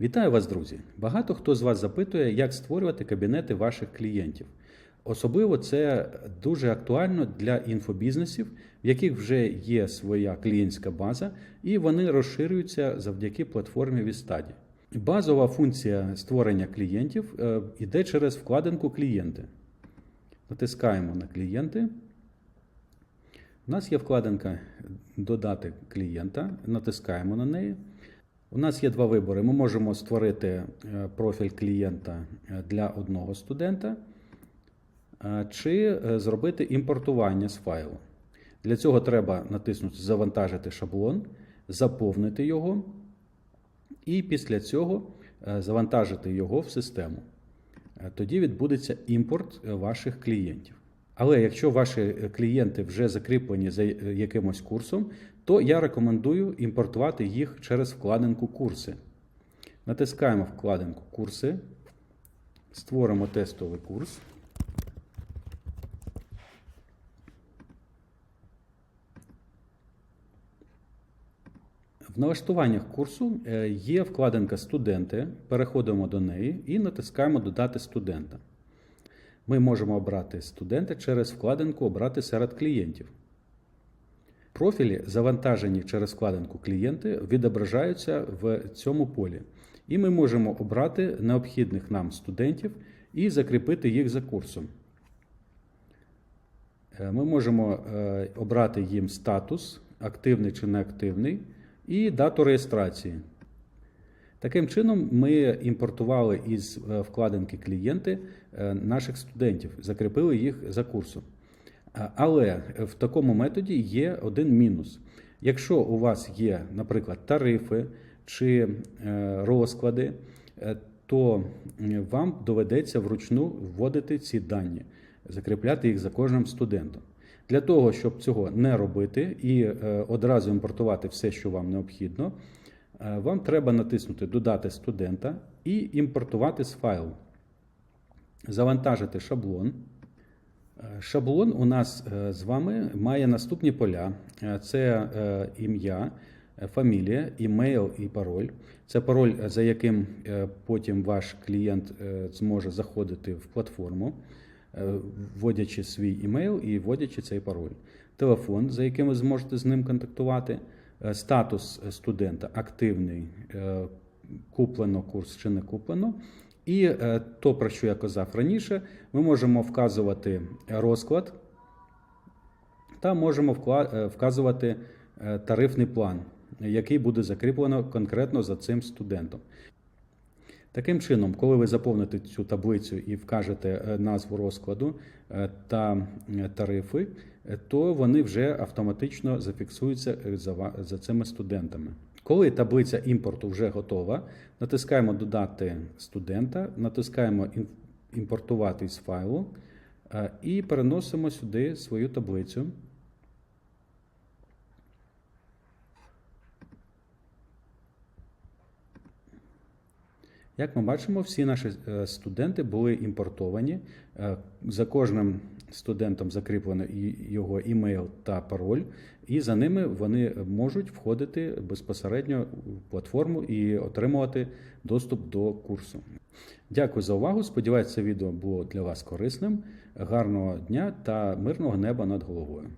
Вітаю вас, друзі! Багато хто з вас запитує, як створювати кабінети ваших клієнтів. Особливо це дуже актуально для інфобізнесів, в яких вже є своя клієнтська база, і вони розширюються завдяки платформі Вістаді. Базова функція створення клієнтів е, йде через вкладинку клієнти. Натискаємо на клієнти. У нас є вкладинка Додати клієнта, натискаємо на неї. У нас є два вибори. Ми можемо створити е, профіль клієнта е, для одного студента, е, чи зробити імпортування з файлу. Для цього треба натиснути Завантажити шаблон, заповнити його, і після цього завантажити його в систему. Тоді відбудеться імпорт ваших клієнтів. Але якщо ваші клієнти вже закріплені за якимось курсом, то я рекомендую імпортувати їх через вкладинку Курси. Натискаємо вкладинку Курси, створимо тестовий курс. В налаштуваннях курсу е, є вкладинка Студенти. Переходимо до неї і натискаємо Додати студента. Ми можемо обрати студента через вкладинку Обрати серед клієнтів. Профілі, завантажені через вкладинку клієнти, відображаються в цьому полі. І ми можемо обрати необхідних нам студентів і закріпити їх за курсом. Е, Ми можемо е, обрати їм статус, активний чи неактивний, і дату реєстрації. Таким чином, ми імпортували із е, вкладинки клієнти наших студентів, закріпили їх за курсом. Але в такому методі є один мінус. Якщо у вас є, наприклад, тарифи чи е, розклади, е, то вам доведеться вручну вводити ці дані, закріпляти їх за кожним студентом. Для того, щоб цього не робити і е, одразу імпортувати все, що вам необхідно, е, вам треба натиснути Додати студента і імпортувати з файлу. Завантажити шаблон. Шаблон у нас е, з вами має наступні поля: Е, це е, ім'я, фамілія, імейл і пароль. Це пароль, за яким потім ваш клієнт зможе заходити в платформу, вводячи свій імейл і вводячи цей пароль. Телефон, за яким ви зможете з ним контактувати, статус студента активний, куплено курс чи не куплено. І е, то, про що я казав раніше, ми можемо вказувати розклад та можемо е, вказувати е, тарифний план, який буде закріплено конкретно за цим студентом. Таким чином, коли ви заповните цю таблицю і вкажете е, назву розкладу е, та е, тарифи, е, то вони вже автоматично зафіксуються е, за цими студентами. Коли таблиця імпорту вже готова, натискаємо Додати студента, натискаємо Імпортувати з файлу е, і переносимо сюди свою таблицю. Як ми бачимо, всі наші е, студенти були імпортовані. Е, За кожним студентом закріплено його імейл та пароль, і за ними вони можуть входити безпосередньо в платформу і отримувати доступ до курсу. Дякую за увагу. Сподіваюся, це відео було для вас корисним. Гарного дня та мирного неба над головою.